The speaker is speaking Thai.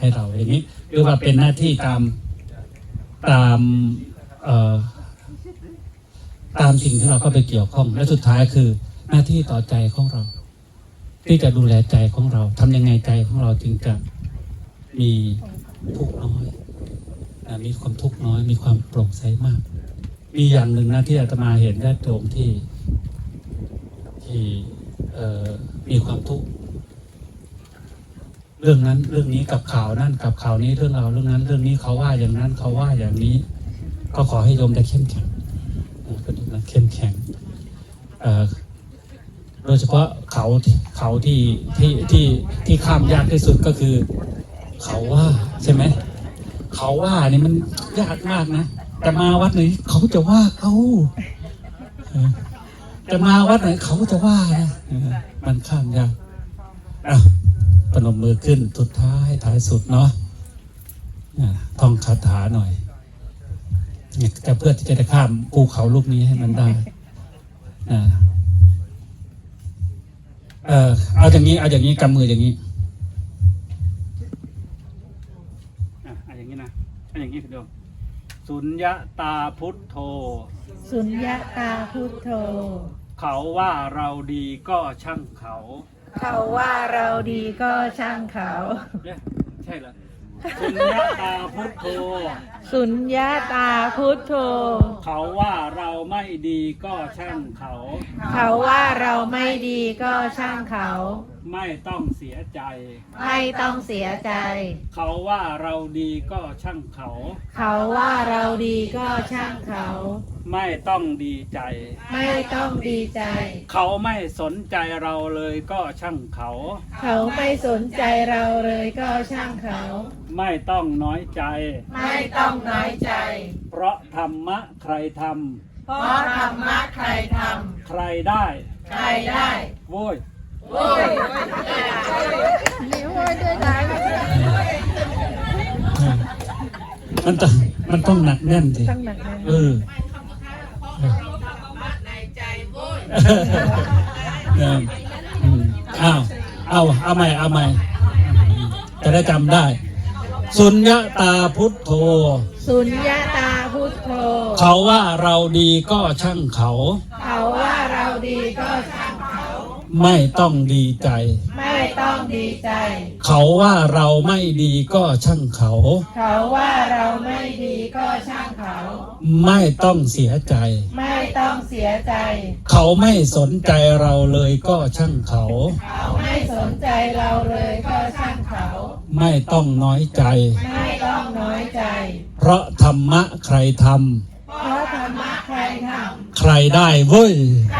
ให้เราอย่างนี้เรียกว่าเป็นหน้าที่ตามตามตามสิ่งที่เราเข้าไปเกี่ยวข้อง และสุดท้ายคือหน้าที่ต่อใจของเรา ที่จะดูแลใจของเราทำยังไงใจของเราจึงจะมีทุกน้อยมีความทุกข์น้อย มีความโปร่งใสมาก มีอย่างหนึ่งนะที่อาตมาเห็นได้ตรงที่ที่มีความทุกข์ เรื่องนั้นเรื่องนี้กับข่าวนั่นกับข่าวนี้เรื่องเราเรื่องนั้น เรื่องนี้เขาว่าอย่างนั้นเขาว่าอย่างนี้ ก็ขอให้โยมได้เข้มแข็งเออเป็นนะเข้มแข็งโดยเฉพาะเขาเขาที่ที่ที่ที่ข้ามยากที่สุดก็คือ เขาว่าใช่ไหมเขาว่านี่มันยากมากนะแต่มาวัดไหนเขาจะว่าเขาจะมาวัดไหนเขาจะว่านะมันข้ามยากอะ ปนมมือขึ้นสุดท้ายท้ายสุดเนาะอะท่องคาถาหน่อยเนี่ยจะเพื่อที่จะได้ข้ามภูเขาลูกนี้ให้มันได้อะเออเอาอย่างนี้ เอาอย่างนี้กำมืออย่างนี้อะเอาอย่างนี้นะเอาอย่างนี้คุณโยมสุญญตาพุทโธ สุญญาตาพุทโธ เขาว่าเราดีก็ช่างเขา เขาว่าเราดีก็ช่างเขา เนี่ยใช่เหรอสุญญตาพุทโธ สุญญาตาพุทโธ เขาว่าเรา ไม่ดีก็ช่างเขา เขาว่าเราไม่ดีก็ช่างเขา ไม่ต้องเสียใจ ไม่ต้องเสียใจ เขาว่าเราดีก็ช่างเขา เขาว่าเราดีก็ช่างเขา ไม่ต้องดีใจ ไม่ต้องดีใจ เขาไม่สนใจเราเลยก็ช่างเขา เขาไม่สนใจเราเลยก็ช่างเขา ไม่ต้องน้อยใจ ไม่ต้องน้อยใจ เพราะธรรมะใครทเพราะธรรมะใครทำใครได้ำใครได้โว้ยโอ้ยนี่โอ้ยด้วยนะมันต้องมันต้องหนักแน่นสิตั้งหนักเลยเออเอออืมอ้าวเอาเอาใหม่เอาใหม่จะได้จำได้ สุญญตาพุทโธ สุญญาตา พุทโธเขาว่าเราดีก็ช่างเขา เขาว่าเราดีก็ช่างเขา ไม่ต้องดีใจ ไม่ต้องดีใจ เขาว่าเราไม่ดีก็ช่างเขา เขาว่าเราไม่ดีก็ช่างเขา ไม่ต้องเสียใจ ไม่ต้องเสียใจ เขาไม่สนใจเราเลยก็ช่างเขา เขาไม่สนใจเราเลยก็ช่างเขา ไม่ต้องน้อยใจไม่ ต้องน้อยใจ เพราะธรรมะใครทเพราะธรรมะใครทำใครได้เว้ยำใคร